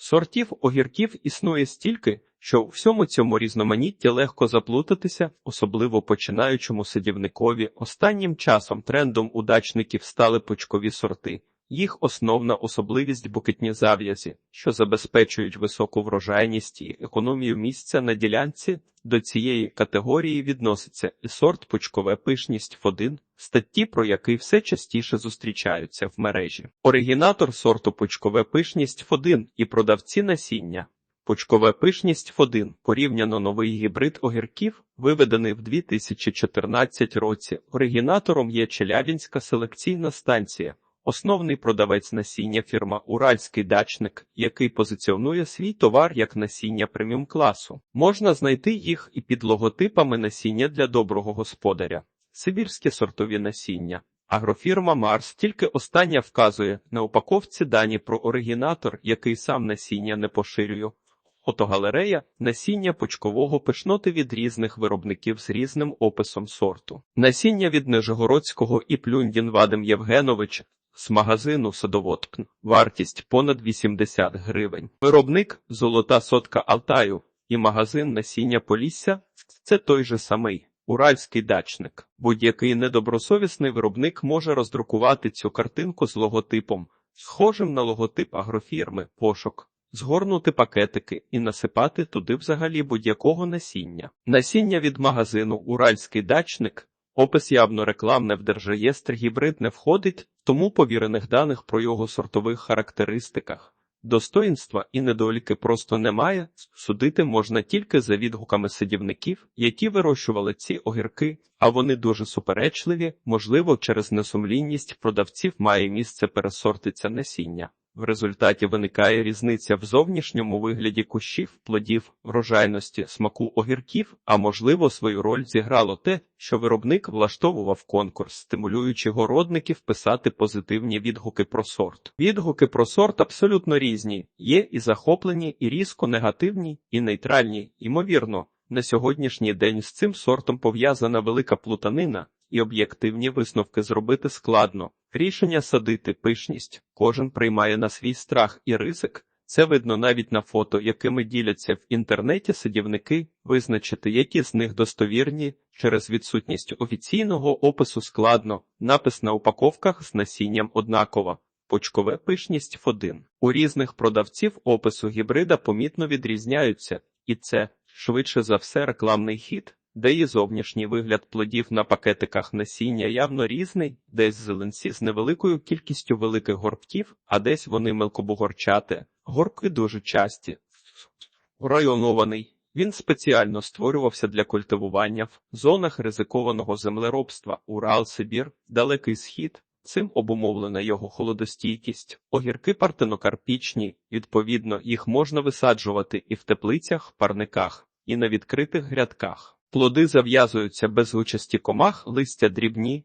Сортів огірків існує стільки, що у всьому цьому різноманітті легко заплутатися, особливо починаючому садівникові. Останнім часом трендом удачників стали почкові сорти. Їх основна особливість букетні зав'язі, що забезпечують високу врожайність і економію місця на ділянці. До цієї категорії відноситься і сорт пучкове пишність Ф1, статті про який все частіше зустрічаються в мережі. Оригінатор сорту пучкове пишність Ф1 і продавці насіння. Пучкове пишність Ф1 порівняно новий гібрид огірків, виведений в 2014 році. Оригінатором є Челябінська селекційна станція. Основний продавець насіння фірма Уральський дачник, який позиціонує свій товар як насіння преміум класу. Можна знайти їх і під логотипами насіння для доброго господаря, сибірське сортові насіння. Агрофірма Марс тільки остання вказує на упаковці дані про оригінатор, який сам насіння не поширює. Фотогалерея насіння почкового пишноти від різних виробників з різним описом сорту. Насіння від Нижегородського і Плюндін Вадим Євгенович з магазину Садоводкн. Вартість понад 80 гривень. Виробник Золота сотка Алтаю і магазин насіння Полісся це той же самий. Уральський дачник. Будь-який недобросовісний виробник може роздрукувати цю картинку з логотипом, схожим на логотип агрофірми, пошук, згорнути пакетики і насипати туди взагалі будь-якого насіння. Насіння від магазину Уральський дачник. Опис явно рекламне в держреєстр гібрид не входить, тому повірених даних про його сортових характеристиках. Достоїнства і недоліки просто немає, судити можна тільки за відгуками садівників, які вирощували ці огірки, а вони дуже суперечливі, можливо, через несумлінність продавців має місце пересортиця насіння. В результаті виникає різниця в зовнішньому вигляді кущів, плодів, врожайності, смаку огірків, а можливо, свою роль зіграло те, що виробник влаштовував конкурс, стимулюючи городників писати позитивні відгуки про сорт. Відгуки про сорт абсолютно різні, є і захоплені, і різко негативні, і нейтральні. Ймовірно, на сьогоднішній день з цим сортом пов'язана велика плутанина. І об'єктивні висновки зробити складно. Рішення садити пишність кожен приймає на свій страх і ризик. Це видно навіть на фото, якими діляться в інтернеті садівники, визначити, які з них достовірні, через відсутність офіційного опису складно, напис на упаковках з насінням однаково. Почкове пишність F1. У різних продавців опису гібрида помітно відрізняються, і це, швидше за все, рекламний хід де і зовнішній вигляд плодів на пакетиках насіння явно різний, десь зеленці з невеликою кількістю великих горбків, а десь вони мелкобугорчати. Горбки дуже часті. Районований. Він спеціально створювався для культивування в зонах ризикованого землеробства Урал, Сибір, Далекий Схід. Цим обумовлена його холодостійкість. Огірки партенокарпічні, відповідно, їх можна висаджувати і в теплицях, парниках, і на відкритих грядках. Плоди зав'язуються без участі комах, листя дрібні,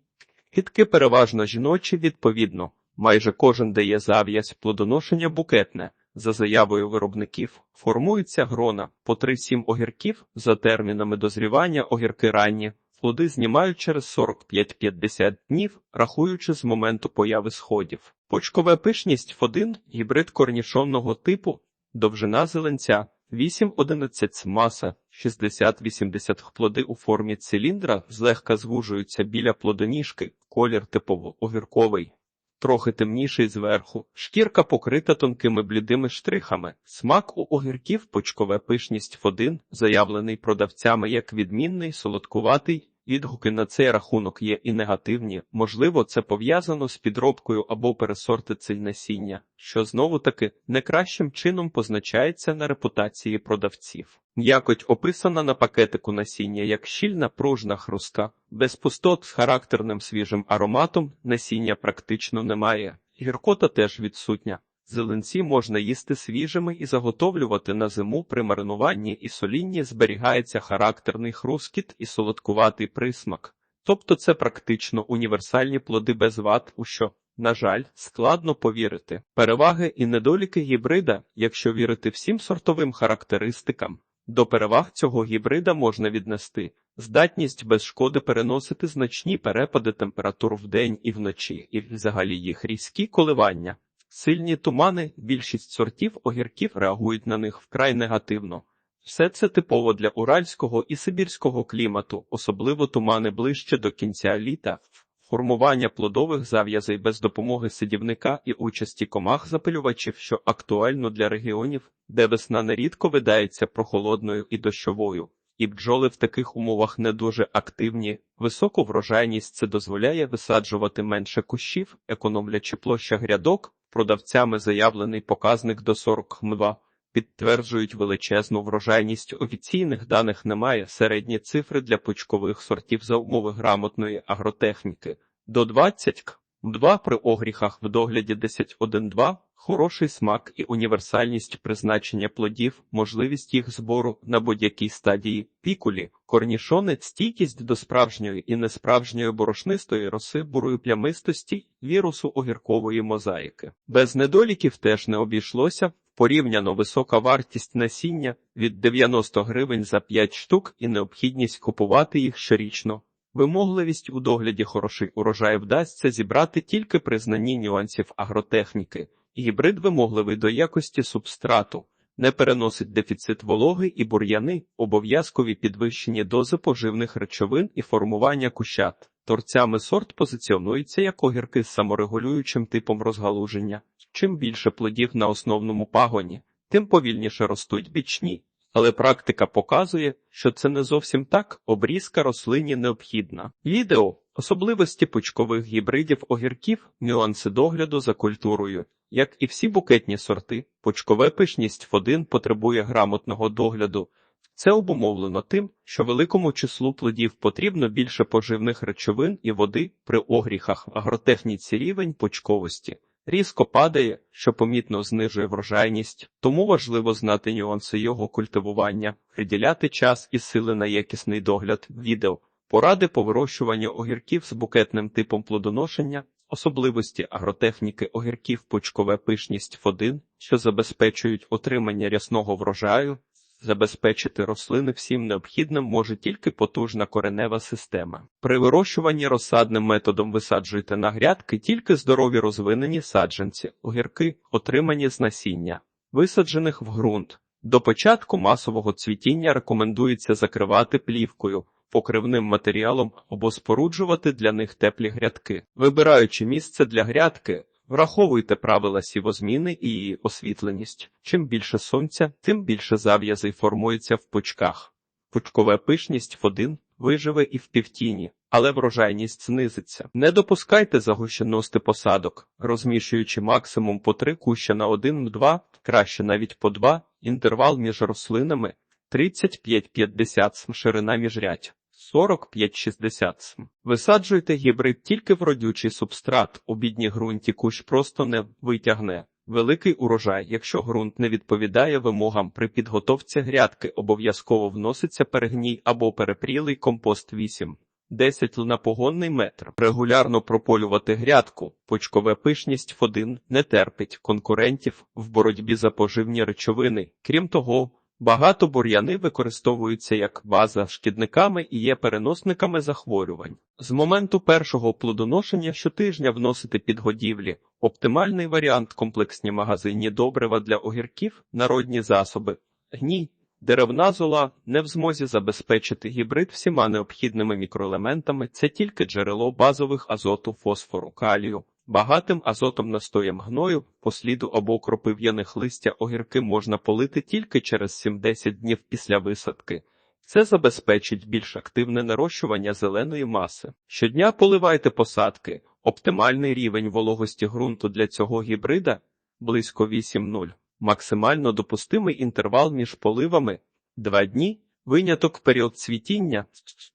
кітки переважно жіночі, відповідно. Майже кожен дає зав'язь плодоношення букетне. За заявою виробників формується грона по 3-7 огірків за термінами дозрівання огірки ранні. Плоди знімають через 45-50 днів, рахуючи з моменту появи сходів. Почкове пишність F1 – гібрид корнішонного типу, довжина зеленця 8-11 маса, 60-80 плоди у формі циліндра злегка звужуються біля плодоніжки, колір типово огірковий, трохи темніший зверху, шкірка покрита тонкими блідими штрихами, смак у огірків почкове пишність в один, заявлений продавцями як відмінний, солодкуватий. Відгуки на цей рахунок є і негативні, можливо, це пов'язано з підробкою або пересортицей насіння, що знову таки не кращим чином позначається на репутації продавців. М'якоть описана на пакетику насіння як щільна пружна хрустка, без пустот з характерним свіжим ароматом насіння практично немає. Гіркота теж відсутня. Зеленці можна їсти свіжими і заготовлювати на зиму при маринуванні і солінні зберігається характерний хрускіт і солодкуватий присмак. Тобто це практично універсальні плоди без ват, у що, на жаль, складно повірити. Переваги і недоліки гібрида, якщо вірити всім сортовим характеристикам. До переваг цього гібрида можна віднести здатність без шкоди переносити значні перепади температур вдень і вночі, і взагалі їх різкі коливання Сильні тумани, більшість сортів огірків реагують на них вкрай негативно. Все це типово для уральського і сибірського клімату, особливо тумани ближче до кінця літа. Формування плодових зав'язей без допомоги сидівника і участі комах запилювачів, що актуально для регіонів, де весна нерідко видається прохолодною і дощовою. І бджоли в таких умовах не дуже активні. Високу врожайність це дозволяє висаджувати менше кущів, економлячи площа грядок. Продавцями заявлений показник до 40 мва. Підтверджують величезну врожайність. Офіційних даних немає. Середні цифри для почкових сортів за умови грамотної агротехніки до 20 к. 2 при огріхах в догляді 10-1-2, хороший смак і універсальність призначення плодів, можливість їх збору на будь-якій стадії, пікулі, корнішони, стійкість до справжньої і несправжньої борошнистої роси, бурої плямистості, вірусу огіркової мозаїки. Без недоліків теж не обійшлося. Порівняно висока вартість насіння від 90 гривень за 5 штук і необхідність купувати їх щорічно. Вимогливість у догляді хороший урожай вдасться зібрати тільки при знанні нюансів агротехніки. Гібрид вимогливий до якості субстрату, не переносить дефіцит вологи і бур'яни, обов'язкові підвищені дози поживних речовин і формування кущат. Торцями сорт позиціонується як огірки з саморегулюючим типом розгалуження. Чим більше плодів на основному пагоні, тим повільніше ростуть бічні. Але практика показує, що це не зовсім так, обрізка рослині необхідна. Відео особливості пучкових гібридів огірків, нюанси догляду за культурою. Як і всі букетні сорти, почкове пишність в один потребує грамотного догляду. Це обумовлено тим, що великому числу плодів потрібно більше поживних речовин і води при огріхах в агротехніці рівень почковості. Різко падає, що помітно знижує врожайність, тому важливо знати нюанси його культивування, приділяти час і сили на якісний догляд. Відео поради по вирощуванню огірків з букетним типом плодоношення, особливості агротехніки огірків, пучкове пишність в один, що забезпечують отримання рясного врожаю. Забезпечити рослини всім необхідним може тільки потужна коренева система. При вирощуванні розсадним методом висаджуйте на грядки тільки здорові розвинені саджанці, огірки, отримані з насіння, висаджених в ґрунт. До початку масового цвітіння рекомендується закривати плівкою, покривним матеріалом або споруджувати для них теплі грядки. Вибираючи місце для грядки, Враховуйте правила сівозміни і її освітленість. Чим більше сонця, тим більше зав'язей формується в пучках. Пучкова пишність в один виживе і в півтіні, але врожайність знизиться. Не допускайте загущеності посадок, розміщуючи максимум по три куща на один-два, краще навіть по два, інтервал між рослинами 35-50 ширина міжрядь. 45-60 см. Висаджуйте гібрид тільки в родючий субстрат, у бідній ґрунті кущ просто не витягне. Великий урожай, якщо ґрунт не відповідає вимогам при підготовці грядки, обов'язково вноситься перегній або перепрілий компост 8. 10 на погонний метр. Регулярно прополювати грядку, почкове пишність в один не терпить конкурентів в боротьбі за поживні речовини. Крім того, Багато бур'яни використовуються як база шкідниками і є переносниками захворювань. З моменту першого плодоношення щотижня вносити підгодівлі. Оптимальний варіант комплексні магазинні добрива для огірків, народні засоби, гній, деревна зола не в змозі забезпечити гібрид всіма необхідними мікроелементами. Це тільки джерело базових азоту, фосфору, калію. Багатим азотом настоєм гною, посліду або кропив'яних листя огірки можна полити тільки через 7-10 днів після висадки. Це забезпечить більш активне нарощування зеленої маси. Щодня поливайте посадки. Оптимальний рівень вологості ґрунту для цього гібрида близько 8,0. Максимально допустимий інтервал між поливами 2 дні. Виняток період цвітіння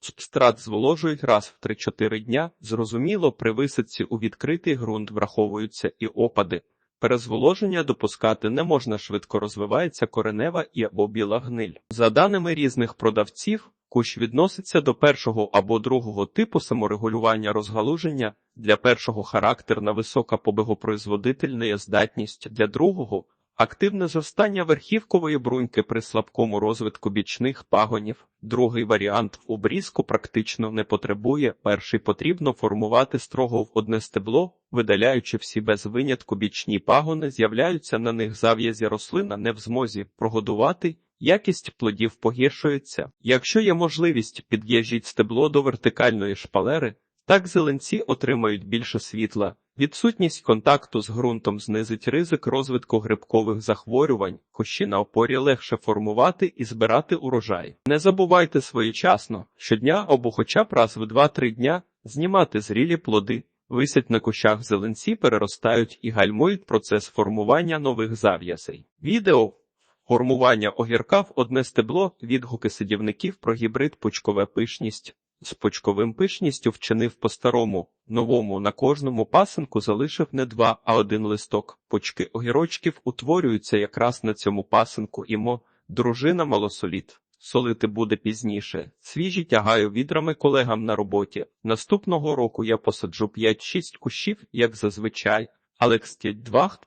субстрат зволожують раз в 3-4 дня. Зрозуміло, при висадці у відкритий ґрунт враховуються і опади. Перезволоження допускати не можна швидко розвивається коренева і або біла гниль. За даними різних продавців, кущ відноситься до першого або другого типу саморегулювання розгалуження, для першого характерна висока побегопроизводительна здатність, для другого Активне зростання верхівкової бруньки при слабкому розвитку бічних пагонів. Другий варіант обрізку практично не потребує. Перший потрібно формувати строго в одне стебло, видаляючи всі без винятку бічні пагони, з'являються на них зав'язі рослина не в змозі прогодувати. Якість плодів погіршується. Якщо є можливість, під'їжджіть стебло до вертикальної шпалери, так зеленці отримають більше світла. Відсутність контакту з ґрунтом знизить ризик розвитку грибкових захворювань, кущі на опорі легше формувати і збирати урожай. Не забувайте своєчасно, щодня або хоча б раз в 2-3 дня знімати зрілі плоди, висять на кущах зеленці, переростають і гальмують процес формування нових зав'язей. Відео Формування огірка в одне стебло, відгуки сидівників про гібрид почкове пишність. З почковим пишністю вчинив по-старому, новому на кожному пасинку залишив не два, а один листок. Почки огірочків утворюються якраз на цьому пасинку, імо дружина малосоліт. Солити буде пізніше. Свіжі тягаю відрами колегам на роботі. Наступного року я посаджу 5-6 кущів, як зазвичай. Алекс 2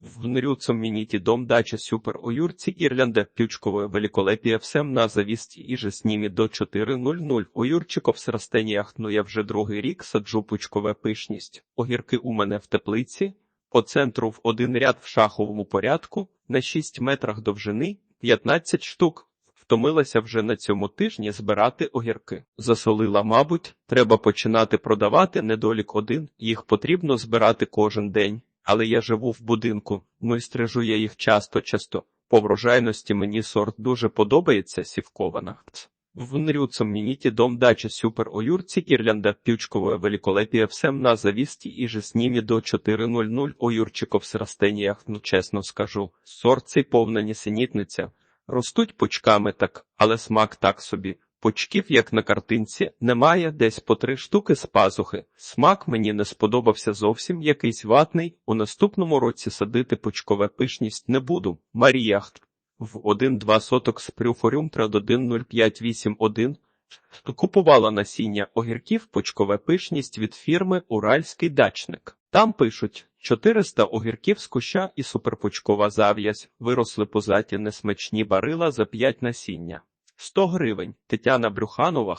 в Нрюцом Мініті дом дача Сюпер у Юрці Ірлянде Пючковое великолепие всем на завісті і же ними до 4.00. У Юрчиков с растеніях, ну я вже другий рік саджу пучкове пишність. Огірки у мене в теплиці, по центру в один ряд в шаховому порядку, на 6 метрах довжини, 15 штук. Втомилася вже на цьому тижні збирати огірки. Засолила, мабуть, треба починати продавати недолік один, їх потрібно збирати кожен день але я живу в будинку, ну і стрижу я їх часто-часто. По врожайності мені сорт дуже подобається сівкована. В Нрюцом Мініті дом дача Сюпер у Юрці Ірлянда Пючковое великолепие всем на завісті і же з ними до 4.00 у Юрчиков с растеніях, ну чесно скажу. Сорт цей повна нісенітниця. Ростуть пучками так, але смак так собі. Почків, як на картинці, немає десь по три штуки з пазухи. Смак мені не сподобався зовсім якийсь ватний. У наступному році садити почкове пишність не буду. Маріяхт в 1-2 соток з прюфорюм 10581 Купувала насіння огірків почкове пишність від фірми Уральський дачник. Там пишуть 400 огірків з куща і суперпочкова зав'язь. Виросли позаті несмачні барила за 5 насіння. 100 гривень. Тетяна Брюханова.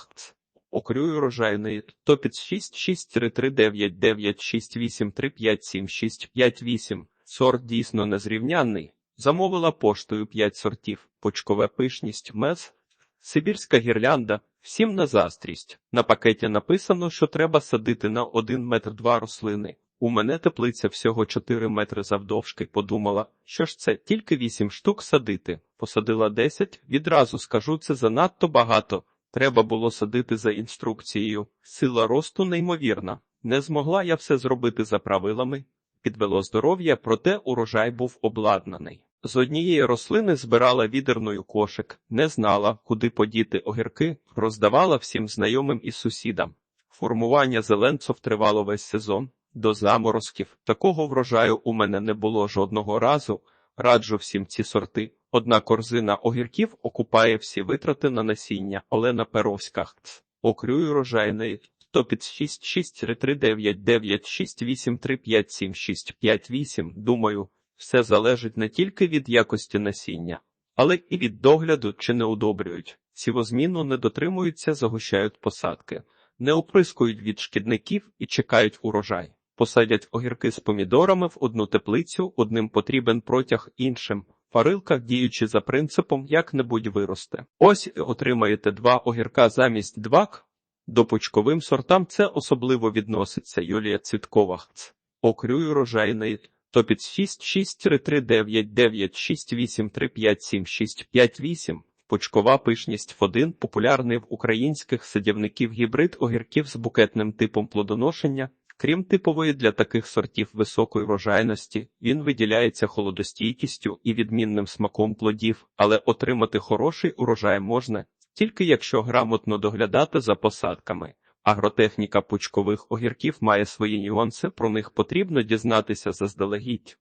Окрюю рожайний. Топіц 6 6 3 3 9 9 6 8 3 5 7 6 5 8. Сорт дійсно незрівнянний. Замовила поштою 5 сортів. Почкове пишність, мез, сибірська гірлянда. Всім на застрість. На пакеті написано, що треба садити на 1 метр два рослини. У мене теплиця всього 4 метри завдовжки. Подумала, що ж це тільки 8 штук садити. Посадила 10, відразу скажу, це занадто багато. Треба було садити за інструкцією. Сила росту неймовірна. Не змогла я все зробити за правилами. Підвело здоров'я, проте урожай був обладнаний. З однієї рослини збирала відерною кошик, не знала, куди подіти огірки, роздавала всім знайомим і сусідам. Формування зеленцов тривало весь сезон. До заморозків такого врожаю у мене не було жодного разу. Раджу всім ці сорти. Одна корзина огірків окупає всі витрати на насіння. Олена Перовська. Окрюю рожайний. Топіц 6 6 3 9 9 6 8 3 5 7 6 5 8. Думаю, все залежить не тільки від якості насіння, але і від догляду чи не удобрюють. Сівозміну не дотримуються, загущають посадки, не оприскують від шкідників і чекають урожай. Посадять огірки з помідорами в одну теплицю, одним потрібен протяг іншим. Фарилка, діючи за принципом як-небудь виросте. Ось отримаєте два огірка замість двак. До почковим сортам це особливо відноситься Юлія Цвіткова. Окрюю рожайний. Топіц 6 6 3 3 9 9 6 8 3 5 7 6 5 8. Почкова пишність Ф1 популярний в українських садівників гібрид огірків з букетним типом плодоношення. Крім типової для таких сортів високої врожайності, він виділяється холодостійкістю і відмінним смаком плодів, але отримати хороший урожай можна тільки якщо грамотно доглядати за посадками. Агротехніка пучкових огірків має свої нюанси, про них потрібно дізнатися заздалегідь.